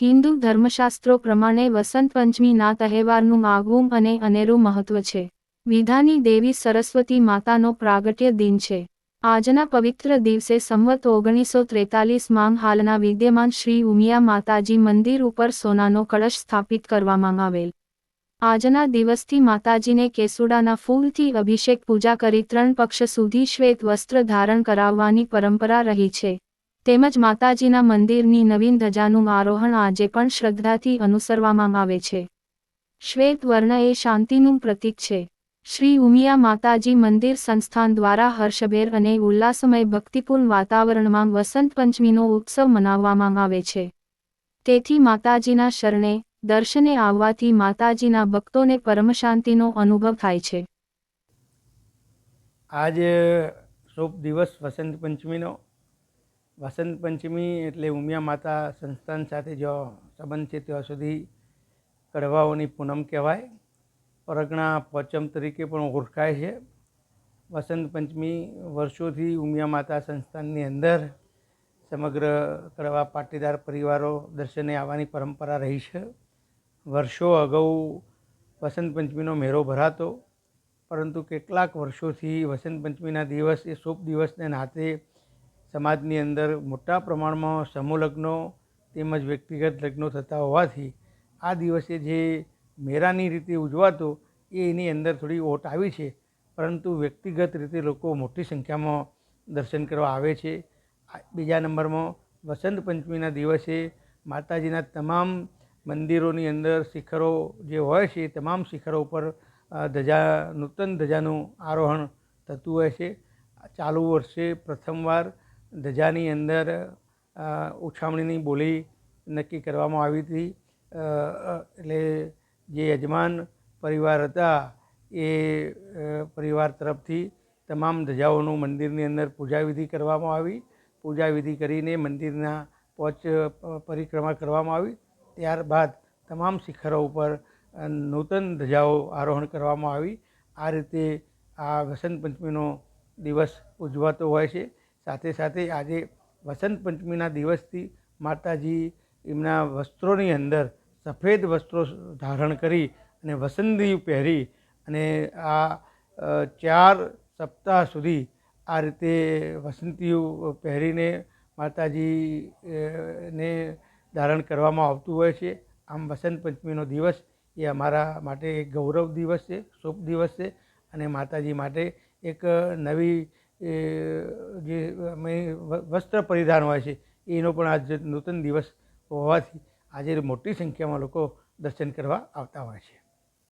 હિન્દુ ધર્મશાસ્ત્રો પ્રમાણે વસંત પંચમીના તહેવારનું આગવું અને અનેરું મહત્વ છે. વિધાની દેવી સરસ્વતી માતાનો પ્રાગટ્ય દિન છે. આજના પવિત્ર દિવસે સંવત ઓગણીસો ત્રેતાલીસમાં હાલના વિદ્યમાન શ્રી ઉમિયા માતાજી મંદિર ઉપર સોનાનો કળશ સ્થાપિત કરવામાં આવેલ. આજના દિવસથી માતાજીને કેસુડાના ફૂલથી અભિષેક પૂજા કરી ત્રણ પક્ષ સુધી શ્વેત વસ્ત્ર ધારણ કરાવવાની પરંપરા રહી છે. તેમજ માતાજીના મંદિરની નવીન ધજાનું આરોહણ આજે પણ શ્રદ્ધાથી અનુસરવામાં આવે છે. શ્વેત વર્ણ એ શાંતિનું પ્રતીક છે. શ્રી ઉમિયા માતાજી મંદિર સંસ્થાન દ્વારા હર્ષભેર અને ઉલ્લાસમય ભક્તિપૂર્ણ વાતાવરણમાં વસંત પંચમીનો ઉત્સવ મનાવવામાં આવે છે. તેથી માતાજીના શરણે, દર્શને આવવાથી માતાજીના ભક્તોને પરમશાંતિનો અનુભવ થાય છે. આજે શુભ દિવસ વસંત પંચમીનો. વસંત પંચમી એટલે ઉમિયા માતા સંસ્થાન સાથે જો સંબંધ છે ત્યાં સુધી કડવાઓની પૂનમ કહેવાય. પરગણા પોચમ તરીકે પણ ઓળખાય છે. વસંત પંચમી વર્ષોથી ઉમિયા માતા સંસ્થાનની અંદર સમગ્ર કડવા પાટીદાર પરિવારો દર્શને આવવાની પરંપરા રહી છે. વર્ષો અગાઉ વસંત પંચમીનો મેળો ભરાતો, પરંતુ કેટલાક વર્ષોથી વસંત પંચમીના દિવસ એ શુભ દિવસને નાતે સમાજની અંદર મોટા પ્રમાણમાં સમૂહ લગ્નો તેમજ વ્યક્તિગત લગ્નો થતા હોવાથી આ દિવસે જે મેળાની રીતે ઉજવાતો એ એની અંદર થોડી ઓટ આવી છે. પરંતુ વ્યક્તિગત રીતે લોકો મોટી સંખ્યામાં દર્શન કરવા આવે છે. બીજા નંબરમાં વસંત પંચમીના દિવસે માતાજીના તમામ મંદિરોની અંદર શિખરો જે હોય છે તમામ શિખરો ઉપર ધજા, નૂતન ધજાનું આરોહણ થતું હોય છે. ચાલુ વર્ષે પ્રથમવાર ધજાની અંદર ઉછામણીની બોલી નક્કી કરવામાં આવી હતી. એટલે જે યજમાન પરિવાર હતા એ પરિવાર તરફથી તમામ ધજાઓનું મંદિરની અંદર પૂજા વિધિ કરવામાં આવી. પૂજા વિધિ કરીને મંદિરના પોચ પરિક્રમા કરવામાં આવી. ત્યારબાદ તમામ શિખરો ઉપર નૂતન ધજાઓ આરોહણ કરવામાં આવી. આ રીતે આ વસંત પંચમીનો દિવસ ઉજવાતો હોય છે. સાથે સાથે આજે વસંત પંચમીના દિવસથી માતાજી એમના વસ્ત્રોની અંદર સફેદ વસ્ત્રો ધારણ કરી અને વસંતી પહેરી અને આ ચાર સપ્તાહ સુધી આ રીતે વસંતીઓ પહેરીને માતાજીને ધારણ કરવામાં આવતું હોય છે. આમ વસંત પંચમીનો દિવસ એ અમારા માટે એક ગૌરવ દિવસ છે, શુભ દિવસ છે અને માતાજી માટે એક નવી એ, જે અમે વસ્ત્ર પરિધાન હોય છે એનો પણ આજ નૂતન દિવસ હોવાથી આજે મોટી સંખ્યામાં લોકો દર્શન કરવા આવતા હોય છે.